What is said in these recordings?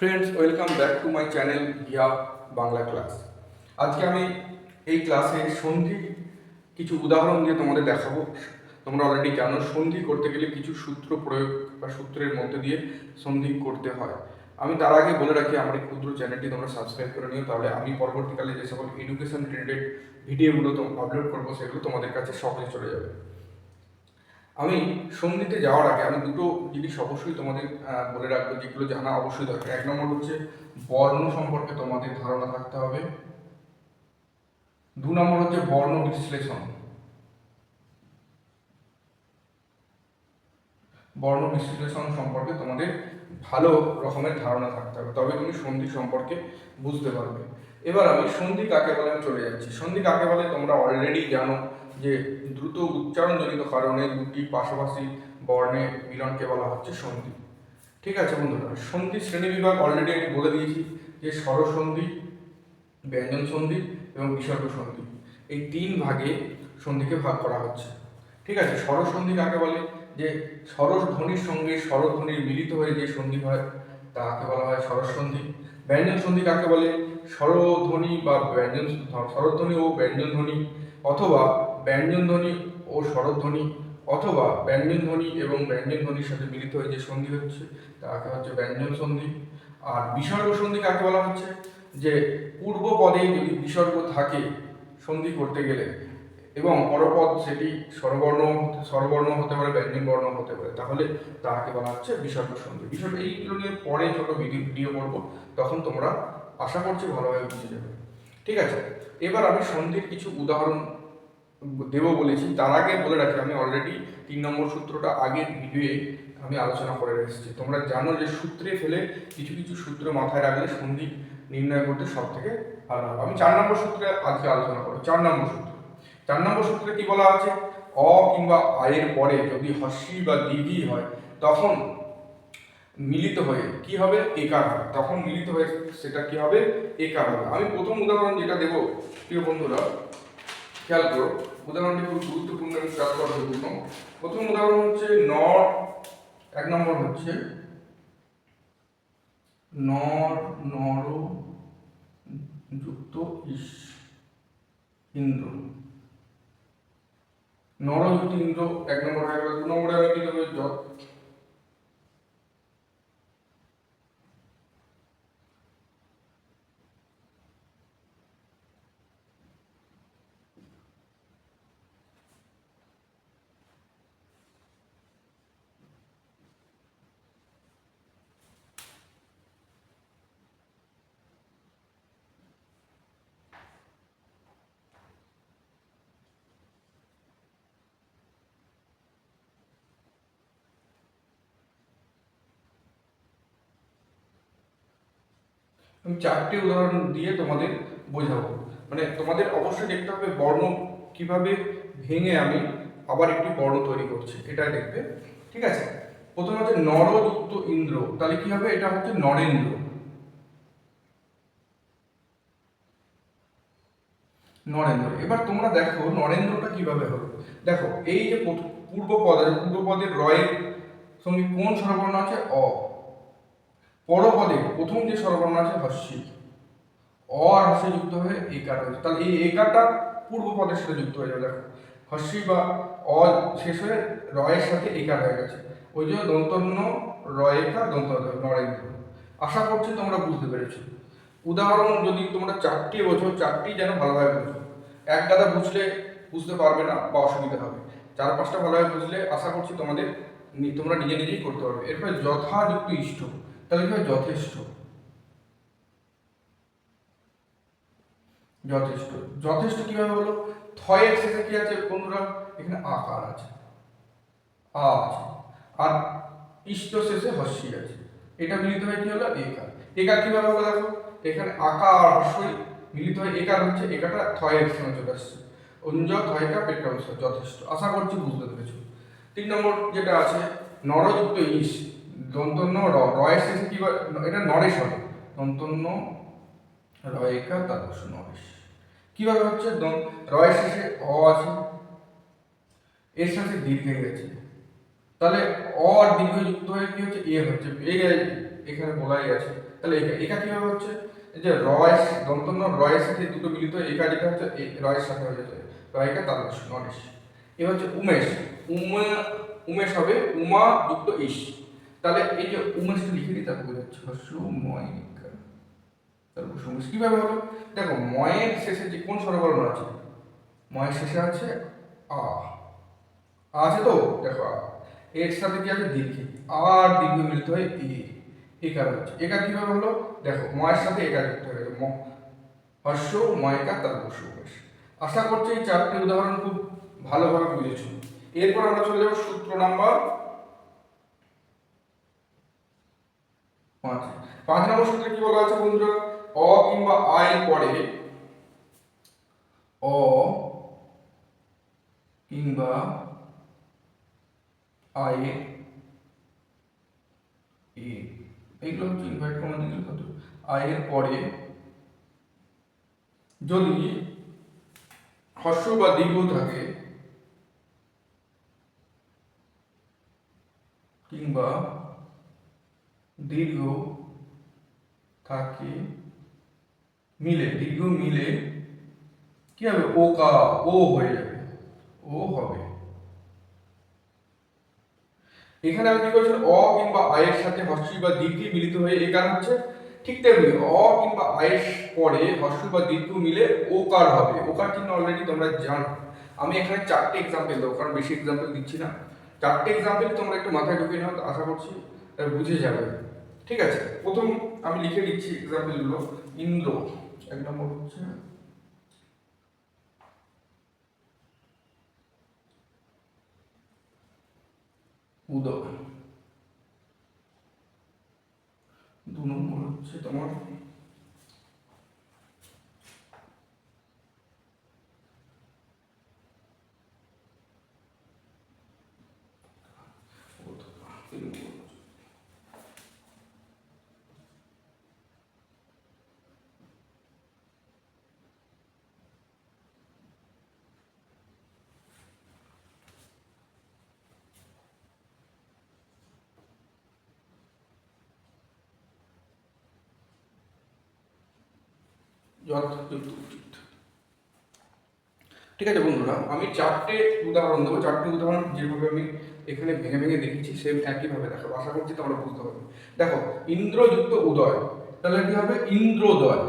Friends welcome back to my channel Via Bangla class আজকে আমি এই ক্লাসে সন্ধি কিছু উদাহরণ দিয়ে তোমাদের দেখাবো। তোমরা অলরেডি জানো, সন্ধি করতে গেলে কিছু সূত্র প্রয়োগ বা সূত্রের মধ্যে দিয়ে সন্ধি করতে হয়। আমি তার আগে বলে রাখি, আমার এই ক্ষুদ্র চ্যানেলটি তোমরা সাবস্ক্রাইব করে নিও, তাহলে আমি পরবর্তীকালে যে সকল এডুকেশন রিলেটেড ভিডিওগুলো আপলোড করব, সেগুলো তোমাদের কাছে সহজে চলে যাবে। আমি সঙ্গীতে যাওয়ার আগে আমি দুটো জিনিস অবশ্যই তোমাদের বলে রাখব, যেগুলো জানা অবশ্যই দরকার। এক নম্বর হচ্ছে বর্ণ সম্পর্কে তোমাদের ধারণা থাকতে হবে। দু নম্বর হচ্ছে বর্ণ বিশ্লেষণ। বর্ণ বিশ্লেষণ সম্পর্কে তোমাদের ভালো রকমের ধারণা থাকতে হবে, তবে তুমি সন্ধি সম্পর্কে বুঝতে পারবে। এবার আমি সন্ধি কাকে বলে আমি চলে যাচ্ছি। সন্ধি কাকে বলে তোমরা অলরেডি জানো। যে দ্রুত উচ্চারণজনিত কারণে দুটি পাশাপাশি বর্ণে মিলনকে বলা হচ্ছে সন্ধি। ঠিক আছে বন্ধুরা, সন্ধি শ্রেণি বিভাগ অলরেডি আমি বলে দিয়েছি যে স্বরসন্ধি, ব্যঞ্জন সন্ধি এবং বিসর্গ সন্ধি। এই তিন ভাগে সন্ধিকে ভাগ করা হচ্ছে। ঠিক আছে, স্বরসন্ধি কাকে বলে? যে স্বরস ধ্বনির সঙ্গে স্বরধ্বনির মিলিত হয়ে যে সন্ধি হয়, তাকে বলা হয় স্বরসন্ধি। ব্যঞ্জন সন্ধি কাকে বলে? স্বরধ্বনি বা ব্যঞ্জন, স্বরধ্বনি ও ব্যঞ্জন ধ্বনি অথবা ব্যঞ্জন ধ্বনি ও স্বরধ্বনি অথবা ব্যঞ্জন ধ্বনি এবং ব্যঞ্জন ধ্বনির সাথে মিলিত হয়ে যে সন্ধি হচ্ছে, তাকে হচ্ছে ব্যঞ্জন সন্ধি। আর বিসর্গ সন্ধি কাকে বলা হচ্ছে? যে পূর্ব পদে যদি বিসর্গ থাকে সন্ধি করতে গেলে এবং পরপদ সেটি স্বরবর্ণ স্বরবর্ণ হতে পারে, ব্যঞ্জন বর্ণ হতে পারে, তাহলে তাকে বলা হচ্ছে বিসর্গ সন্ধি। বিসর্গ এইগুলো নিয়ে পরে ছোট ভিডিও করব, তখন তোমরা আশা করছি ভালোভাবে বুঝে যাবে। ঠিক আছে, এবার আমি সন্ধির কিছু উদাহরণ দেব বলেছি। তার আগে বলে রাখি, আমি অলরেডি তিন নম্বর সূত্রটা আগের ভিডিওয়ে আমি আলোচনা করে এসেছি। তোমরা জানো যে সূত্রে ফেলে কিছু কিছু সূত্র মাথায় রাখলে সন্ধি নির্ণয় করতে সব থেকে ভালো হবে। আমি চার নম্বর সূত্রে আজকে আলোচনা করব। চার নম্বর সূত্র। চার নম্বর সূত্রে কি বলা আছে? অ কিংবা আয়ের পরে যদি হস্যি বা দিদি হয়, তখন মিলিত হয়ে কি হবে? একার হবে। তখন মিলিত হয়ে সেটা কি হবে? একার হবে। আমি প্রথম উদাহরণ যেটা দেব, প্রিয় বন্ধুরা খেয়াল করো, উদাহরণটি খুব গুরুত্বপূর্ণ এবং করা প্রথম উদাহরণ হচ্ছে নর, এক নম্বর হচ্ছে নর নর যুক্ত ইস, ইন্দ্র। নরযুক্ত ইন্দ্র এক নম্বর হয়ে গেল, দু নম্বরে আমি কি দেবো আমি চারটি উদাহরণ দিয়ে তোমাদের বোঝাবো। মানে তোমাদের অবশ্যই দেখতে হবে বর্ণ কীভাবে ভেঙে আমি আবার একটি বর্ণ তৈরি করছি এটা দেখবে। ঠিক আছে? প্রথমে হচ্ছে নরযুক্ত ইন্দ্র। তাহলে কি হবে? এটা হচ্ছে নরেন্দ্র। নরেন্দ্র। এবার তোমরা দেখো নরেন্দ্রটা কীভাবে হলো। দেখো, এই যে পূর্ব পদ, পূর্ব পদের রয়ের সঙ্গে কোন স্বরবর্ণ আছে? অ। পরপদে প্রথম যে স্বরবর্ণ আছে হস্যি অ আর হস্যি যুক্ত হয়ে একার হয়েছে। তাহলে এই একারটা পূর্ব পদের সাথে যুক্ত হয়ে যাবে। দেখো হস্যি বা অ শেষ হয়ে রয়ের সাথে একার হয়ে গেছে। ওই জন্য দন্তন্য রয়েকা দন্ত নরেন্দ্র আশা করছি তোমরা বুঝতে পেরেছ। উদাহরণ যদি তোমরা চারটি বোঝো, চারটি যেন ভালোভাবে বোঝো। এক গাদা বুঝলে বুঝতে পারবে না বা অসুবিধা হবে। চার পাঁচটা ভালোভাবে বুঝলে আশা করছি তোমাদের তোমরা নিজে নিজেই করতে পারবে। এরপরে যথাযুক্ত ইষ্ট। তাহলে কি যথেষ্ট। যথেষ্ট। যথেষ্ট কীভাবে হলো থয়ের শেষে কি আছে? বন্ধুরা এখানে আকার আছে। আ আছে। আর ইষ্ট শেষে হস্যি আছে। এটা মিলিত হয়ে কি হলো? একার। একার কীভাবে হলো দেখো? এখানে আকার আর হস্যই মিলিত হয়ে একার হচ্ছে, একাটা থয়ের সঙ্গে চলে আসছে। অঞ্জ থয়কা পেটকা বসে যথেষ্ট। আশা করছি বুঝতে পেরেছ। তিন নম্বর যেটা আছে, নরযুক্ত ইস দন্তন্য র, রয়ের শেষে কি এটা নরেশ হবে। দন্তন্য রয়েকা তাদর্শ নরেশ। কীভাবে হচ্ছে? রয়ের শেষে অ আছে। এর সাথে দীর্ঘ গেছে। তাহলে অ আর দীর্ঘ হয়ে কি হচ্ছে? এ হচ্ছে। এ এখানে বলাই আছে। তাহলে একা একা কীভাবে হচ্ছে? যে রয়েস দন্তন্য রয়ের সাথে দুটো মিলিত একা যেটা হচ্ছে রয়ের সাথে হয়ে যাচ্ছে রয়কা তালস নরেশ। এবার হচ্ছে উমেশ। উমা, উমেশ হবে উমা যুক্ত ইস। তাহলে এই যে উমেশটা লিখে দিই, তারপর বোঝাচ্ছে হস্য ময়িকা। তারপর উমেশ কীভাবে হলো দেখো, ময়ের শেষে যে কোন স্বরবর্ণ আছে? ময়ের শেষে আছে আ। আছে তো? দেখো এর সাথে কি আছে? দীর্ঘ। আর দীর্ঘ মিলিত হয়ে ই একার হচ্ছে? একা কীভাবে হলো? দেখো, ময়ের সাথে একা যুক্ত হয়ে ম, হর্ষ, ময়কা তারপর সুবেশ আশা করছি এই চারটি উদাহরণ খুব ভালোভাবে বুঝেছ। এরপর আমরা চলে যাব সূত্র নাম্বার পাঁচ। পাঁচ নম্বর সূত্রে কি বলা আছে বন্ধুরা? অ কিংবা আয়ের পরে অ কিংবা আয়ে এ। এইগুলো হচ্ছে ইনভাইট কোনো দিকে কত আয়ের পরে যদি হর্ষ বা দীর্ঘ থাকে কিংবা দীর্ঘ থাকে, মিলে, দীর্ঘ মিলে কি হবে? ও কা, ও হয়ে যাবে, ও হবে। এখানে আমি কি করছি? অ কিংবা আয়ের সাথে হর্ষি বা দীর্ঘ মিলিত হয়ে একার হচ্ছে ঠিক তেমনি অ কিংবা আয়ের পরে হর্ষ বা দীর্ঘ মিলে ওকার হবে। ওকার চিহ্ন অলরেডি তোমরা জানো। আমি এখানে চারটে এক্সাম্পল দেবো, কারণ বেশি এক্সাম্পল দিচ্ছি না। চারটে এক্সাম্পল তোমরা একটু মাথায় ঢুকিয়ে নাও, আশা করছি বুঝে যাবে। ঠিক আছে, প্রথম আমি লিখে দিচ্ছি এক্সাম্পলগুলো ইন্দ্র, এক নম্বর হচ্ছে উদক দু নম্বর হচ্ছে তোমার তিন নম্বর হচ্ছে ঠিক আছে বন্ধুরা, আমি চারটে উদাহরণ দেবো। চারটে উদাহরণ যেভাবে আমি এখানে ভেঙে ভেঙে দেখেছি সেম একইভাবে দেখো আশা করছি তোমরা বুঝতে পারবে। দেখো, ইন্দ্রযুক্ত উদয়, তাহলে কি হবে? ইন্দ্রোদয়।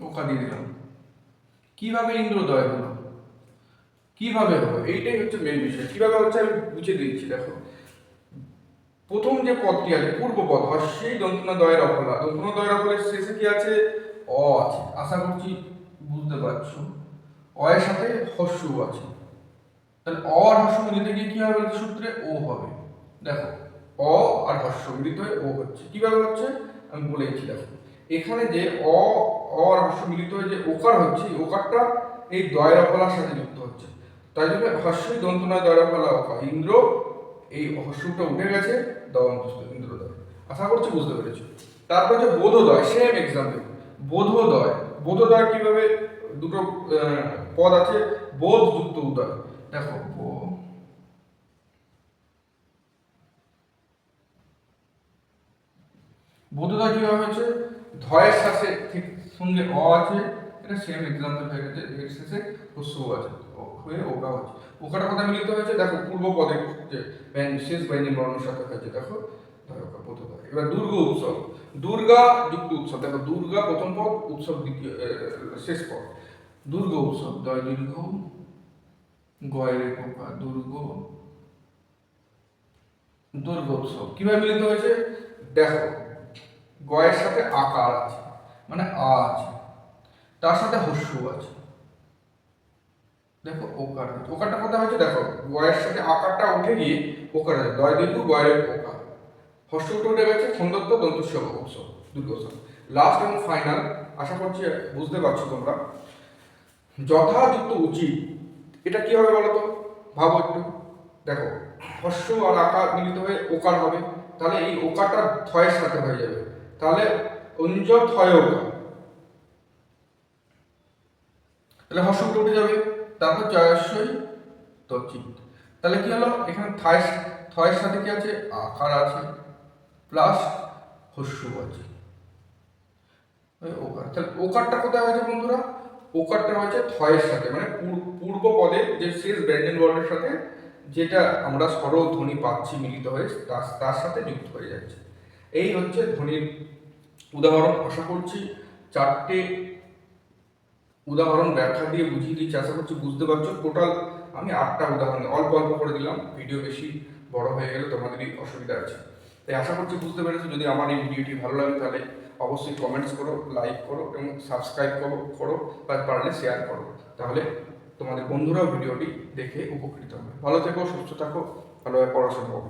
ওকা দিয়ে দিলাম। কীভাবে ইন্দ্রোদয় হলো? কীভাবে হলো? এইটাই হচ্ছে মেন বিষয়। কীভাবে হচ্ছে আমি বুঝে দিচ্ছি দেখো। প্রথম যে পদটি আছে, পূর্ব পদ হর্ষেই দন্তনা দয়ের অফলা দন্তনা দয়ের অফলের শেষে কি আছে? অ আছে। আশা করছি বুঝতে পারছ। অ এর সাথে হর্ষ আছে। তাহলে অ আর হর্ষ মিলিতে গিয়ে কি হবে সূত্রে? ও হবে। দেখো, অ আর হর্ষ মিলিত হয়ে ও হচ্ছে। কীভাবে হচ্ছে? আমি বলেছি দেখো। এখানে যে অ অ আর হর্ষ মিলিত হয়ে যে ওকার হচ্ছে, এই ওকারটা এই দয়ের অফলার সাথে যুক্ত হচ্ছে। তাই জন্য হর্ষই দন্তনায় দয়ের অফলা ওকা ইন্দ্র এই হর্ষটা উঠে গেছে দন্তস্থ ইন্দ্রদয়। আশা করছি বুঝতে পেরেছ। তারপর যে বোধোদয় সেম এক্সাম্পল বোধোদয়। বোধোদয় কীভাবে দুটো পদ আছে? বোধ যুক্ত উদয়। দেখো বোধোদয় কীভাবে হচ্ছে? ধয়ের সাথে ঠিক সঙ্গে অ আছে, এটা সেম এক্সাম্পল হয়ে গেছে, এর শেষে হস্য আছে। হয়ে ওকা হচ্ছে ওকাটা কথা মিলিত হয়েছে? দেখো, পূর্ব পদে যে ব্যঞ্জ- শেষ ব্যঞ্জন বর্ণের সাথে হয়েছে, দেখো। এবার দুর্গা উৎসব। দুর্গা যুক্ত উৎসব। দেখো, দুর্গা প্রথম পদ, উৎসব দ্বিতীয় শেষ পদ। দুর্গা উৎসব দয় দীর্ঘ গয়ের পোকা দুর্গ। দুর্গা উৎসব কীভাবে মিলিত হয়েছে? দেখো, গয়ের সাথে আকার আছে মানে আ আছে। তার সাথে হস্য আছে। দেখো ওকার ওকারটা কোথায় হচ্ছে দেখো গয়ের সাথে আকারটা উঠে গিয়ে ওকার আছে দয় দীর্ঘ গয়ের ওকার হস্য উঠে গেছে খন্দত্ব দন্তুৎসব উৎসব দুর্গোৎসব। লাস্ট এবং ফাইনাল আশা করছি বুঝতে পারছ তোমরা। যথাযুক্ত উচিত, এটা কি হবে বলো তো ভাবো একটু। দেখো, হস্য আর আকার মিলিত হয়ে ওকার হবে, তাহলে এই ওকারটা থয়ের সাথে হয়ে যাবে। তাহলে অঞ্জ থয় ওকার। তাহলে উঠে উঠে যাবে। তারপর জয়াশয় তচিত। তাহলে কি হলো? এখানে থায় থয়ের সাথে কি আছে? আকার আছে প্লাস হস্যু আছে। ওকার। তাহলে ওকারটা কোথায় হয়েছে বন্ধুরা? ওকারটা হয়েছে থয়ের সাথে মানে পূর- পূর্ব পদে যে শেষ ব্যঞ্জন বর্ণের সাথে, যেটা আমরা স্বর ধ্বনি পাচ্ছি মিলিত হয়ে, তার তার সাথে যুক্ত হয়ে যাচ্ছে। এই হচ্ছে ধ্বনির উদাহরণ। আশা করছি চারটে উদাহরণ ব্যাখ্যা দিয়ে বুঝিয়ে দিচ্ছি, আশা করছি বুঝতে পারছ। টোটাল আমি আটটা উদাহরণ, অল্প অল্প করে দিলাম ভিডিও বেশি বড় হয়ে গেলে তোমাদেরই অসুবিধা আছে। তাই আশা করছি বুঝতে পেরেছ, যদি আমার এই ভিডিওটি ভালো লাগে তাহলে অবশ্যই কমেন্টস করো লাইক করো এবং সাবস্ক্রাইব করো করো বা পারলে শেয়ার করো। তাহলে তোমাদের বন্ধুরাও ভিডিওটি দেখে উপকৃত হবে। ভালো থেকো, সুস্থ থাকো ভালোভাবে পড়াশোনা করো।